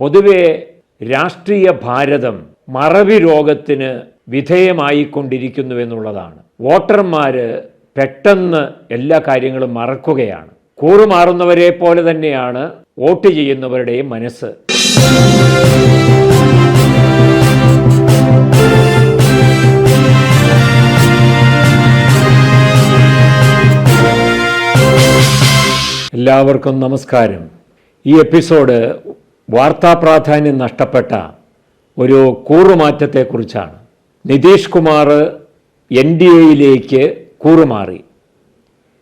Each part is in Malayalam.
പൊതുവെ രാഷ്ട്രീയ ഭാരതം മറവി രോഗത്തിന് വിധേയമായിക്കൊണ്ടിരിക്കുന്നു എന്നുള്ളതാണ് വോട്ടർമാർ പെട്ടെന്ന് എല്ലാ കാര്യങ്ങളും മറക്കുകയാണ്. കൂറുമാറുന്നവരെ പോലെ തന്നെയാണ് വോട്ട് ചെയ്യുന്നവരുടെയും മനസ്സ്. എല്ലാവർക്കും നമസ്കാരം. ഈ എപ്പിസോഡ് വാർത്താ പ്രാധാന്യം നഷ്ടപ്പെട്ട ഒരു കൂറുമാറ്റത്തെക്കുറിച്ചാണ്. നിതീഷ് കുമാർ എൻ ഡി എയിലേക്ക് കൂറുമാറി.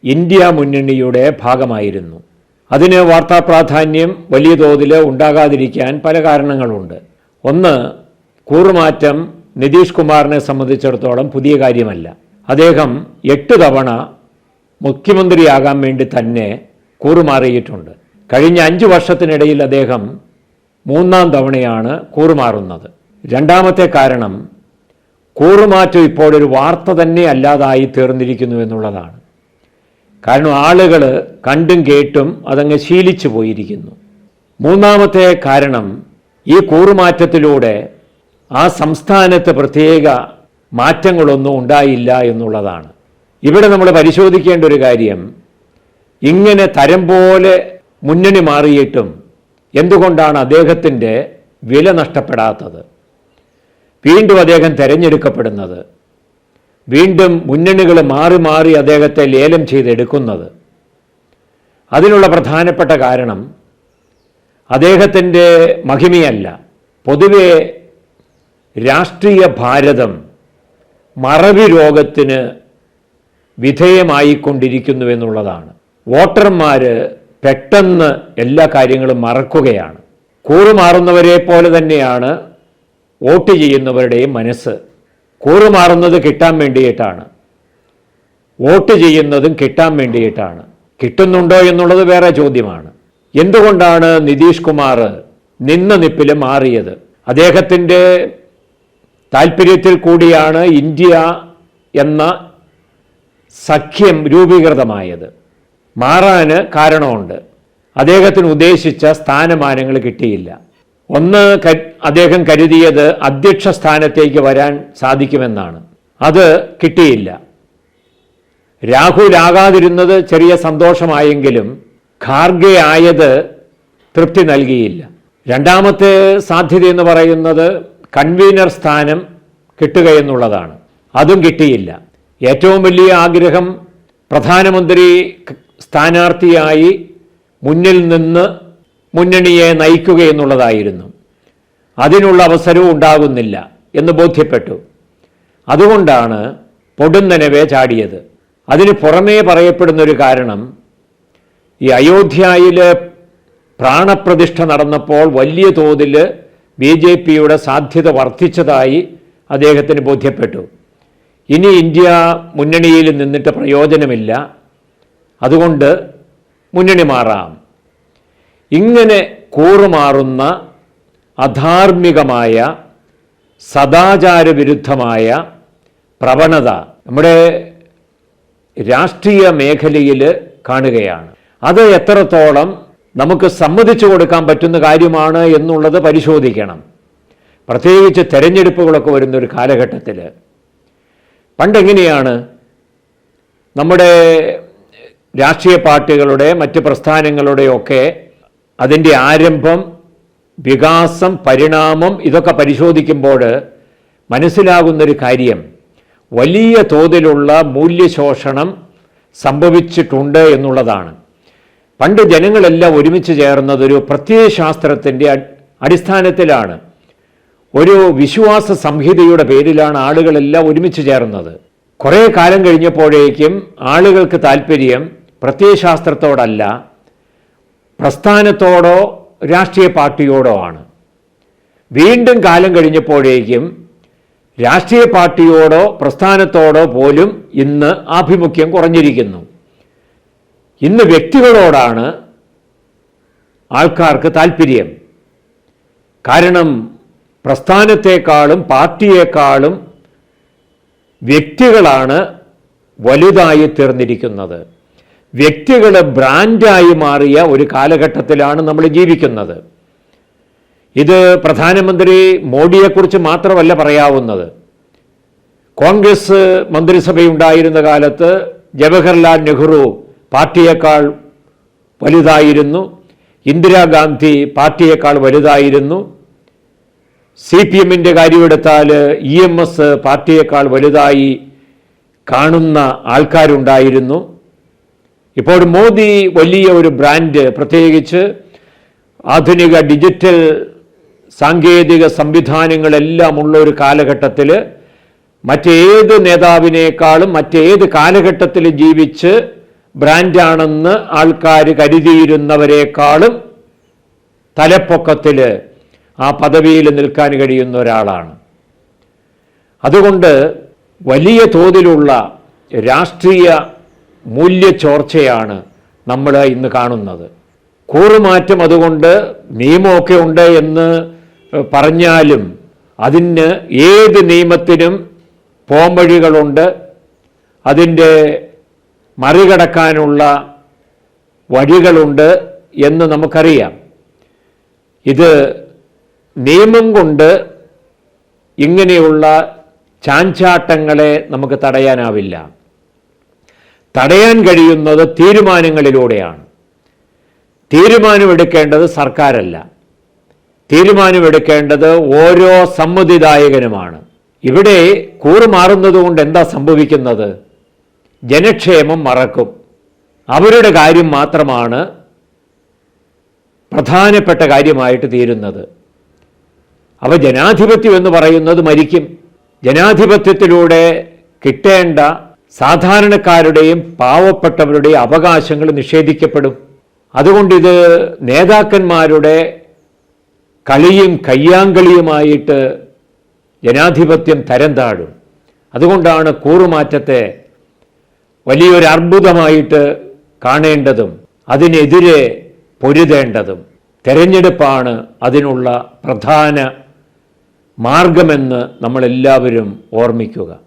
ഇന്ത്യ മുന്നണിയുടെ ഭാഗമായിരുന്നു. അതിന് വാർത്താ പ്രാധാന്യം വലിയ തോതിൽ ഉണ്ടാകാതിരിക്കാൻ പല കാരണങ്ങളുണ്ട്. ഒന്ന് കൂറുമാറ്റം നിതീഷ് കുമാറിനെ സംബന്ധിച്ചിടത്തോളം പുതിയ കാര്യമല്ല. അദ്ദേഹം എട്ട് തവണ മുഖ്യമന്ത്രിയാകാൻ വേണ്ടി തന്നെ കൂറുമാറിയിട്ടുണ്ട്. കഴിഞ്ഞ അഞ്ച് വർഷത്തിനിടയിൽ അദ്ദേഹം മൂന്നാം തവണയാണ് കൂറുമാറുന്നത്. രണ്ടാമത്തെ കാരണം കൂറുമാറ്റം ഇപ്പോൾ ഒരു വാർത്ത തന്നെ അല്ലാതായി തീർന്നിരിക്കുന്നു എന്നുള്ളതാണ്. കാരണം ആളുകൾ കണ്ടും കേട്ടും അതങ്ങ് ശീലിച്ചു പോയിരിക്കുന്നു. മൂന്നാമത്തെ കാരണം ഈ കൂറുമാറ്റത്തിലൂടെ ആ സംസ്ഥാനത്ത് പ്രത്യേക മാറ്റങ്ങളൊന്നും ഉണ്ടായില്ല എന്നുള്ളതാണ്. ഇവിടെ നമ്മൾ പരിശോധിക്കേണ്ട ഒരു കാര്യം ഇങ്ങനെ തരം പോലെ മുന്നണി മാറിയിട്ടും എന്തുകൊണ്ടാണ് അദ്ദേഹത്തിന്റെ വില നഷ്ടപ്പെടാത്തത്? വീണ്ടും അദ്ദേഹം തെരഞ്ഞെടുക്കപ്പെടുന്നത്. വീണ്ടും മുന്നണികൾ മാറി മാറി അദ്ദേഹത്തെ ലേലം ചെയ്തെടുക്കുന്നത്. അതിനുള്ള പ്രധാനപ്പെട്ട കാരണം അദ്ദേഹത്തിന്റെ മഹിമയല്ല. പൊതുവെ രാഷ്ട്രീയ ഭാരതം മറവി രോഗത്തിന് വിധേയമായിക്കൊണ്ടിരിക്കുന്നു എന്നുള്ളതാണ്. വോട്ടർമാർ പെട്ടെന്ന് എല്ലാ കാര്യങ്ങളും മറക്കുകയാണ്. കൂറുമാറുന്നവരെ പോലെ തന്നെയാണ് വോട്ട് ചെയ്യുന്നവരുടെയും മനസ്സ്. കൂറുമാറുന്നത് കിട്ടാൻ വേണ്ടിയിട്ടാണ്. വോട്ട് ചെയ്യുന്നതും കിട്ടാൻ വേണ്ടിയിട്ടാണ്. കിട്ടുന്നുണ്ടോ എന്നുള്ളത് വേറെ ചോദ്യമാണ്. എന്തുകൊണ്ടാണ് നിതീഷ് കുമാർ നിന്ന നിപ്പിൽ മാറിയത്? അദ്ദേഹത്തിന്റെ താല്പര്യത്തിൽ കൂടിയാണ് ഇന്ത്യ എന്ന സഖ്യം രൂപീകൃതമായത്. മാറാന് കാരണമുണ്ട്. അദ്ദേഹത്തിന് ഉദ്ദേശിച്ച സ്ഥാനമാനങ്ങൾ കിട്ടിയില്ല. ഒന്ന് അദ്ദേഹം കരുതിയത് അധ്യക്ഷ സ്ഥാനത്തേക്ക് വരാൻ സാധിക്കുമെന്നാണ്. അത് കിട്ടിയില്ല. രാഹുൽ ആകാതിരുന്നത് ചെറിയ സന്തോഷമായെങ്കിലും ഖാർഗെ ആയത് തൃപ്തി നൽകിയില്ല. രണ്ടാമത്തെ സാധ്യത എന്ന് പറയുന്നത് കൺവീനർ സ്ഥാനം കിട്ടുകയെന്നുള്ളതാണ് അതും കിട്ടിയില്ല. ഏറ്റവും വലിയ ആഗ്രഹം പ്രധാനമന്ത്രി സ്ഥാനാർത്ഥിയായി മുന്നിൽ നിന്ന് മുന്നണിയെ നയിക്കുക എന്നുള്ളതായിരുന്നു. അതിനുള്ള അവസരവും ഉണ്ടാകുന്നില്ല എന്ന് ബോധ്യപ്പെട്ടു. അതുകൊണ്ടാണ് പൊടുന്നനവെ ചാടിയത്. അതിന് പുറമേ പറയപ്പെടുന്ന ഒരു കാരണം ഈ അയോധ്യയിൽ പ്രാണപ്രതിഷ്ഠ നടന്നപ്പോൾ വലിയ തോതിൽ ബി ജെ പിയുടെ സാധ്യത വർദ്ധിച്ചതായി അദ്ദേഹത്തിന് ബോധ്യപ്പെട്ടു. ഇനി ഇന്ത്യ മുന്നണിയിൽ നിന്നിട്ട് പ്രയോജനമില്ല. അതുകൊണ്ട് മുന്നണി മാറാം. ഇങ്ങനെ കൂറുമാറുന്ന അധാർമികമായ സദാചാര വിരുദ്ധമായ പ്രവണത നമ്മുടെ രാഷ്ട്രീയ മേഖലയിൽ കാണുകയാണ്. അത് എത്രത്തോളം നമുക്ക് സമ്മതിച്ചു കൊടുക്കാൻ പറ്റുന്ന കാര്യമാണ് എന്നുള്ളത് പരിശോധിക്കണം. പ്രത്യേകിച്ച് തെരഞ്ഞെടുപ്പുകളൊക്കെ വരുന്ന ഒരു കാലഘട്ടത്തിൽ. പണ്ടെങ്ങനെയാണ് നമ്മുടെ രാഷ്ട്രീയ പാർട്ടികളുടെ മറ്റ് പ്രസ്ഥാനങ്ങളുടെയൊക്കെ അതിന്റെ ആരംഭം വികാസം പരിണാമം ഇതൊക്കെ പരിശോധിക്കുമ്പോൾ മനസ്സിലാകുന്നൊരു കാര്യം വലിയ തോതിലുള്ള മൂല്യശോഷണം സംഭവിച്ചിട്ടുണ്ട് എന്നുള്ളതാണ്. പണ്ട് ജനങ്ങളെല്ലാം ഒരുമിച്ച് ചേർന്നതൊരു പ്രത്യയശാസ്ത്രത്തിന്റെ അടിസ്ഥാനത്തിലാണ്. ഒരു വിശ്വാസ സംഹിതയുടെ പേരിലാണ് ആളുകളെല്ലാം ഒരുമിച്ച് ചേർന്നത്. കുറേ കാലം കഴിഞ്ഞപ്പോഴേക്കും ആളുകൾക്ക് താല്പര്യം പ്രത്യയശാസ്ത്രത്തോടല്ല പ്രസ്ഥാനത്തോടോ രാഷ്ട്രീയ പാർട്ടിയോടോ ആണ്. വീണ്ടും കാലം കഴിഞ്ഞപ്പോഴേക്കും രാഷ്ട്രീയ പാർട്ടിയോടോ പ്രസ്ഥാനത്തോടോ പോലും ഇന്ന് ആഭിമുഖ്യം കുറഞ്ഞിരിക്കുന്നു. ഇന്ന് വ്യക്തികളോടാണ് ആൾക്കാർക്ക് താല്പര്യം കാരണം പ്രസ്ഥാനത്തെക്കാളും പാർട്ടിയേക്കാളും വ്യക്തികളാണ് വലുതായി തീർന്നിരിക്കുന്നത്. വ്യക്തികൾ ബ്രാൻഡായി മാറിയ ഒരു കാലഘട്ടത്തിലാണ് നമ്മൾ ജീവിക്കുന്നത്. ഇത് പ്രധാനമന്ത്രി മോഡിയെക്കുറിച്ച് മാത്രമല്ല പറയാവുന്നത്. കോൺഗ്രസ് മന്ത്രിസഭയുണ്ടായിരുന്ന കാലത്ത് ജവഹർലാൽ നെഹ്റു പാർട്ടിയേക്കാൾ വലുതായിരുന്നു. ഇന്ദിരാഗാന്ധി പാർട്ടിയേക്കാൾ വലുതായിരുന്നു. സി പി എമ്മിന്റെ കാര്യമെടുത്താൽ ഇ എം എസ് പാർട്ടിയേക്കാൾ വലുതായി കാണുന്ന ആൾക്കാരുണ്ടായിരുന്നു. ഇപ്പോൾ മോദി വലിയ ഒരു ബ്രാൻഡ് പ്രത്യേകിച്ച് ആധുനിക ഡിജിറ്റൽ സാങ്കേതിക സംവിധാനങ്ങളെല്ലാം ഉള്ള ഒരു കാലഘട്ടത്തിൽ മറ്റേത് നേതാവിനേക്കാളും മറ്റേത് കാലഘട്ടത്തിൽ ജീവിച്ച് ബ്രാൻഡാണെന്ന് ആൾക്കാർ കരുതിയിരുന്നവരെക്കാളും തലപ്പൊക്കത്തിൽ ആ പദവിയിൽ നിൽക്കാൻ കഴിയുന്ന ഒരാളാണ്. അതുകൊണ്ട് വലിയ തോതിലുള്ള രാഷ്ട്രീയ മൂല്യച്ചോർച്ചയാണ് നമ്മൾ ഇന്ന് കാണുന്നത്. കൂറുമാറ്റം അതുകൊണ്ട് നിയമമൊക്കെ ഉണ്ട് എന്ന് പറഞ്ഞാലും അതിന് ഏത് നിയമത്തിനും പോംവഴികളുണ്ട്. അതിന്റെ മറികടക്കാനുള്ള വഴികളുണ്ട് എന്ന് നമുക്കറിയാം. ഇത് നിയമം കൊണ്ട് ഇങ്ങനെയുള്ള ചാഞ്ചാട്ടങ്ങളെ നമുക്ക് തടയാനാവില്ല. തടയാൻ കഴിയുന്നത് തീരുമാനങ്ങളിലൂടെയാണ്. തീരുമാനമെടുക്കേണ്ടത് സർക്കാരല്ല. തീരുമാനമെടുക്കേണ്ടത് ഓരോ സമ്മതിദായകനുമാണ്. ഇവിടെ കൂറുമാറുന്നതുകൊണ്ട് എന്താ സംഭവിക്കുന്നത്? ജനക്ഷേമം മറക്കും. അവരുടെ കാര്യം മാത്രമാണ് പ്രധാനപ്പെട്ട കാര്യമായിട്ട് തീരുന്നത്. അവ ജനാധിപത്യം എന്ന് പറയുന്നത് മരിക്കും. ജനാധിപത്യത്തിലൂടെ കിട്ടേണ്ട സാധാരണക്കാരുടെയും പാവപ്പെട്ടവരുടെയും അവകാശങ്ങൾ നിഷേധിക്കപ്പെടും. അതുകൊണ്ടിത് നേതാക്കന്മാരുടെ കളിയും കയ്യാങ്കളിയുമായിട്ട് ജനാധിപത്യം തരം താഴും അതുകൊണ്ടാണ് കൂറുമാറ്റത്തെ വലിയൊരു അർബുദമായിട്ട് കാണേണ്ടതും അതിനെതിരെ പൊരുതേണ്ടതും. തെരഞ്ഞെടുപ്പാണ് അതിനുള്ള പ്രധാന മാർഗമെന്ന് നമ്മളെല്ലാവരും ഓർമ്മിക്കുക.